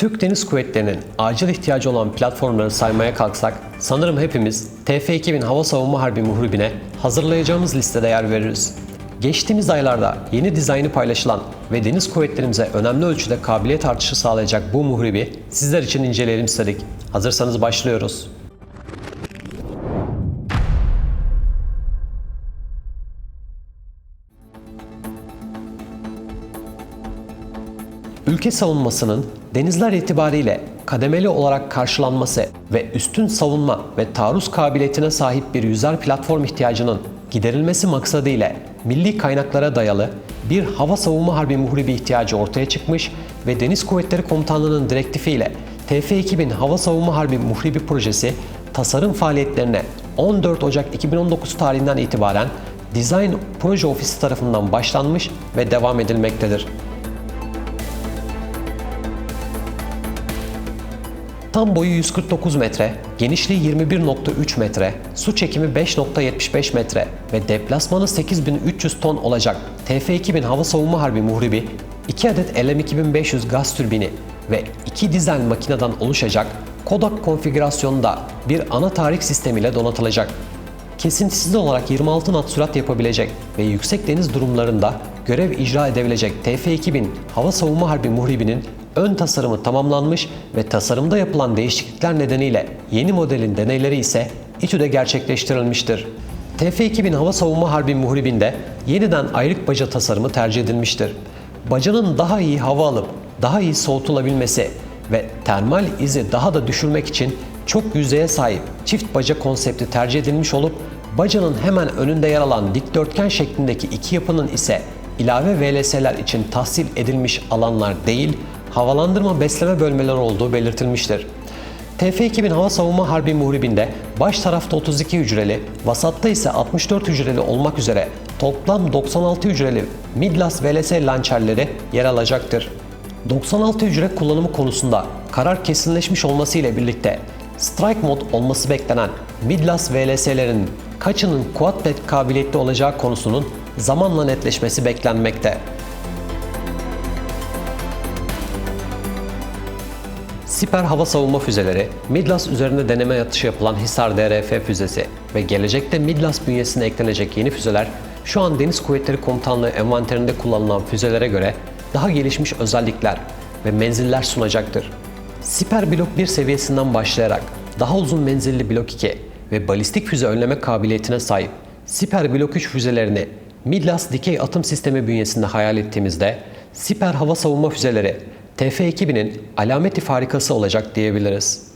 Türk Deniz Kuvvetleri'nin acil ihtiyacı olan platformları saymaya kalksak sanırım hepimiz TF-2000 Hava Savunma Harbi muhribine hazırlayacağımız listede yer veririz. Geçtiğimiz aylarda yeni dizaynı paylaşılan ve deniz kuvvetlerimize önemli ölçüde kabiliyet artışı sağlayacak bu muhribi sizler için inceleyelim istedik. Hazırsanız başlıyoruz. Ülke savunmasının denizler itibariyle kademeli olarak karşılanması ve üstün savunma ve taarruz kabiliyetine sahip bir yüzer platform ihtiyacının giderilmesi maksadıyla milli kaynaklara dayalı bir hava savunma harbi muhribi ihtiyacı ortaya çıkmış ve Deniz Kuvvetleri Komutanlığı'nın direktifiyle TF-2000 Hava Savunma Harbi Muhribi projesi tasarım faaliyetlerine 14 Ocak 2019 tarihinden itibaren Design Proje Ofisi tarafından başlanmış ve devam edilmektedir. Tam boyu 149 metre, genişliği 21.3 metre, su çekimi 5.75 metre ve deplasmanı 8300 ton olacak TF-2000 Hava Savunma Harbi Muhribi, 2 adet LM2500 gaz türbini ve 2 dizel makineden oluşacak Kodak konfigürasyonunda bir ana tahrik sistemiyle donatılacak. Kesintisiz olarak 26 knot sürat yapabilecek ve yüksek deniz durumlarında görev icra edebilecek TF-2000 Hava Savunma Harbi Muhribi'nin ön tasarımı tamamlanmış ve tasarımda yapılan değişiklikler nedeniyle yeni modelin deneyleri ise İTÜ'de gerçekleştirilmiştir. TF-2000 Hava Savunma Harbi Muhribi'nde yeniden ayrık baca tasarımı tercih edilmiştir. Bacanın daha iyi hava alıp daha iyi soğutulabilmesi ve termal izi daha da düşürmek için çok yüzeye sahip çift baca konsepti tercih edilmiş olup bacanın hemen önünde yer alan dikdörtgen şeklindeki iki yapının ise ilave VLS'ler için tahsil edilmiş alanlar değil, havalandırma besleme bölmeleri olduğu belirtilmiştir. TF-2000 Hava Savunma Harbi Muhribi'nde baş tarafta 32 hücreli, vasatta ise 64 hücreli olmak üzere toplam 96 hücreli Midlas VLS lançerleri yer alacaktır. 96 hücre kullanımı konusunda karar kesinleşmiş olması ile birlikte Strike Mode olması beklenen Midlas VLS'lerin kaçının quadbed kabiliyetli olacağı konusunun zamanla netleşmesi beklenmekte. Siper hava savunma füzeleri, Midlas üzerinde deneme yatışı yapılan Hisar DRF füzesi ve gelecekte Midlas bünyesine eklenecek yeni füzeler şu an Deniz Kuvvetleri Komutanlığı envanterinde kullanılan füzelere göre daha gelişmiş özellikler ve menziller sunacaktır. Siper Blok 1 seviyesinden başlayarak daha uzun menzilli Blok 2 ve balistik füze önleme kabiliyetine sahip Siper Blok 3 füzelerini Midlas dikey atım sistemi bünyesinde hayal ettiğimizde Siper hava savunma füzeleri TF-2000'in alameti farikası olacak diyebiliriz.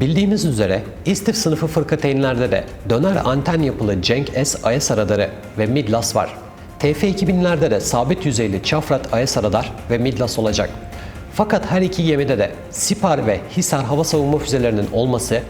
Bildiğimiz üzere İstif sınıfı fırkateynlerde de döner anten yapılı Cenk S IS radarı ve Midlas var. TF-2000'lerde de sabit yüzeyli Çafrat IS radar ve Midlas olacak. Fakat her iki gemide de Sipar ve Hisar hava savunma füzelerinin olması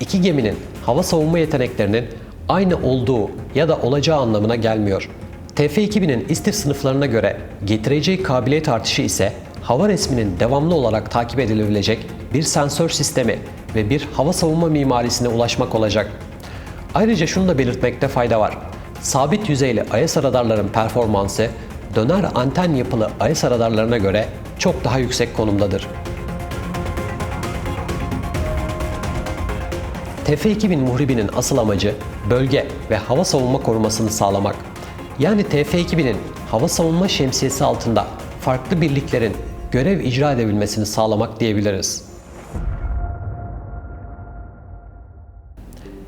iki geminin hava savunma yeteneklerinin aynı olduğu ya da olacağı anlamına gelmiyor. TF-2000'in istif sınıflarına göre getireceği kabiliyet artışı ise hava resminin devamlı olarak takip edilebilecek bir sensör sistemi ve bir hava savunma mimarisine ulaşmak olacak. Ayrıca şunu da belirtmekte fayda var. Sabit yüzeyli IS radarların performansı döner anten yapılı IS radarlarına göre çok daha yüksek konumdadır. TF-2000 muhribinin asıl amacı bölge ve hava savunma korumasını sağlamak. Yani TF-2000'in hava savunma şemsiyesi altında farklı birliklerin görev icra edebilmesini sağlamak diyebiliriz.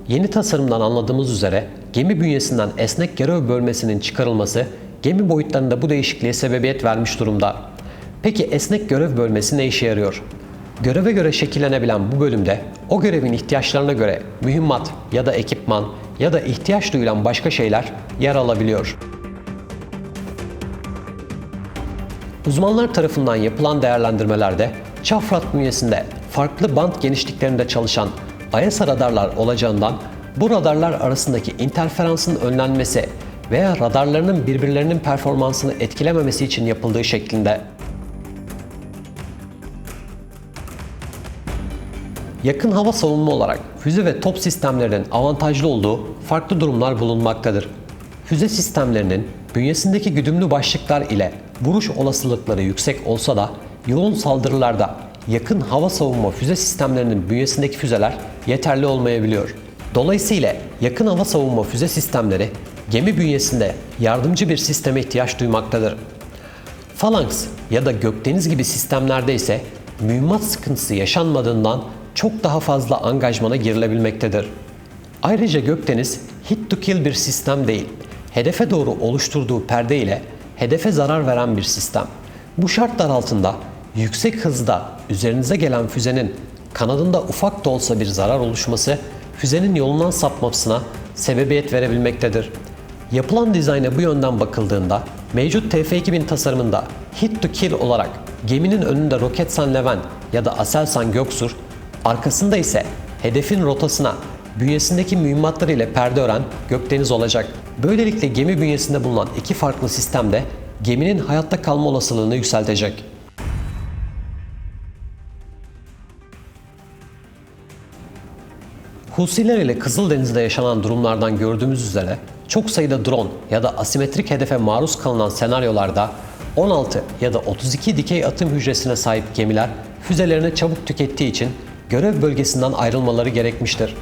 Yeni tasarımdan anladığımız üzere gemi bünyesinden esnek görev bölmesinin çıkarılması gemi boyutlarında bu değişikliğe sebebiyet vermiş durumda. Peki esnek görev bölmesi ne işe yarıyor? Göreve göre şekillenebilen bu bölümde o görevin ihtiyaçlarına göre mühimmat ya da ekipman ya da ihtiyaç duyulan başka şeyler yer alabiliyor. Uzmanlar tarafından yapılan değerlendirmelerde Çafrat bünyesinde farklı band genişliklerinde çalışan ISA radarlar olacağından bu radarlar arasındaki interferansın önlenmesi veya radarlarının birbirlerinin performansını etkilememesi için yapıldığı şeklinde Yakın hava savunma olarak füze ve top sistemlerinin avantajlı olduğu farklı durumlar bulunmaktadır. Füze sistemlerinin bünyesindeki güdümlü başlıklar ile vuruş olasılıkları yüksek olsa da yoğun saldırılarda yakın hava savunma füze sistemlerinin bünyesindeki füzeler yeterli olmayabiliyor. Dolayısıyla yakın hava savunma füze sistemleri gemi bünyesinde yardımcı bir sisteme ihtiyaç duymaktadır. Phalanx ya da Gökdeniz gibi sistemlerde ise mühimmat sıkıntısı yaşanmadığından çok daha fazla angajmana girilebilmektedir. Ayrıca Gökdeniz hit to kill bir sistem değil, hedefe doğru oluşturduğu perde ile hedefe zarar veren bir sistem. Bu şartlar altında yüksek hızda üzerinize gelen füzenin kanadında ufak da olsa bir zarar oluşması füzenin yolundan sapmasına sebebiyet verebilmektedir. Yapılan dizayna bu yönden bakıldığında mevcut TF2000 tasarımında hit to kill olarak geminin önünde Roketsan Levent ya da Aselsan Göksur, arkasında ise hedefin rotasına bünyesindeki mühimmatlar ile perde ören Gökdeniz olacak. Böylelikle gemi bünyesinde bulunan iki farklı sistemde geminin hayatta kalma olasılığını yükseltecek. Husiler ile Kızıldeniz'de yaşanan durumlardan gördüğümüz üzere çok sayıda drone ya da asimetrik hedefe maruz kalınan senaryolarda 16 ya da 32 dikey atım hücresine sahip gemiler füzelerini çabuk tükettiği için görev bölgesinden ayrılmaları gerekmiştir.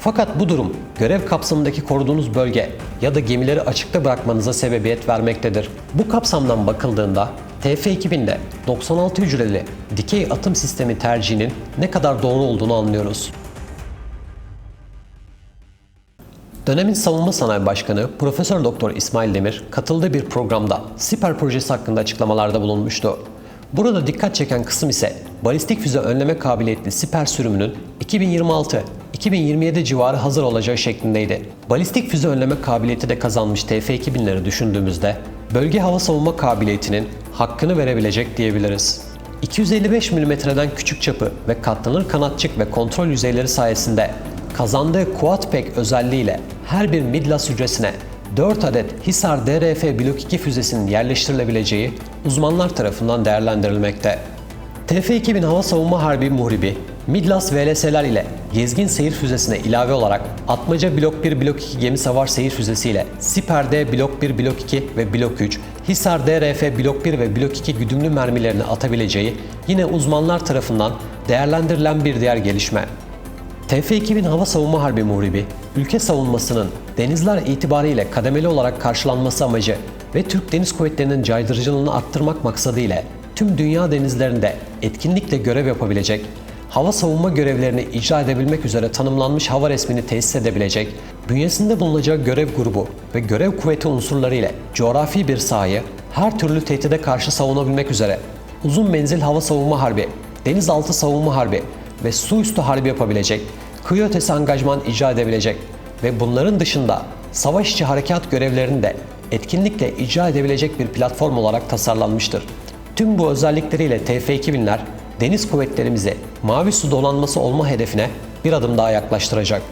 Fakat bu durum görev kapsamındaki koruduğunuz bölge ya da gemileri açıkta bırakmanıza sebebiyet vermektedir. Bu kapsamdan bakıldığında TF2000'de 96 hücreli dikey atım sistemi tercihinin ne kadar doğru olduğunu anlıyoruz. Dönemin Savunma Sanayi Başkanı Profesör Doktor İsmail Demir katıldığı bir programda Siper projesi hakkında açıklamalarda bulunmuştu. Burada dikkat çeken kısım ise balistik füze önleme kabiliyetli Siper sürümünün 2026-2027 civarı hazır olacağı şeklindeydi. Balistik füze önleme kabiliyeti de kazanmış TF2000'leri düşündüğümüzde bölge hava savunma kabiliyetinin hakkını verebilecek diyebiliriz. 255 mm'den küçük çapı ve katlanır kanatçık ve kontrol yüzeyleri sayesinde kazandığı Quadpack özelliğiyle her bir Midlas hücresine 4 adet Hisar DRF Blok 2 füzesinin yerleştirilebileceği uzmanlar tarafından değerlendirilmekte. TF-2000 Hava Savunma Harbi Muhribi, Midlas VLS'ler ile gezgin seyir füzesine ilave olarak Atmaca Blok 1 Blok 2 gemi savar seyir füzesi ile Siper D Blok 1 Blok 2 ve Blok 3, Hisar DRF Blok 1 ve Blok 2 güdümlü mermilerini atabileceği yine uzmanlar tarafından değerlendirilen bir diğer gelişme. TF-2000 Hava Savunma Harbi Muhribi, ülke savunmasının denizler itibariyle kademeli olarak karşılanması amacı ve Türk Deniz Kuvvetleri'nin caydırıcılığını arttırmak maksadıyla tüm dünya denizlerinde etkinlikle görev yapabilecek, hava savunma görevlerini icra edebilmek üzere tanımlanmış hava resmini tesis edebilecek, bünyesinde bulunacağı görev grubu ve görev kuvveti unsurları ile coğrafi bir sahayı her türlü tehdide karşı savunabilmek üzere uzun menzil hava savunma harbi, denizaltı savunma harbi ve su üstü harbi yapabilecek, kıyı ötesi angajman icra edebilecek ve bunların dışında savaş içi harekat görevlerini de etkinlikle icra edebilecek bir platform olarak tasarlanmıştır. Tüm bu özellikleriyle TF2000'ler deniz kuvvetlerimizi mavi su donanması olma hedefine bir adım daha yaklaştıracak.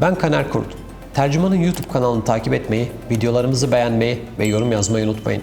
Ben Kaner Kurt. Tercümanın YouTube kanalını takip etmeyi, videolarımızı beğenmeyi ve yorum yazmayı unutmayın.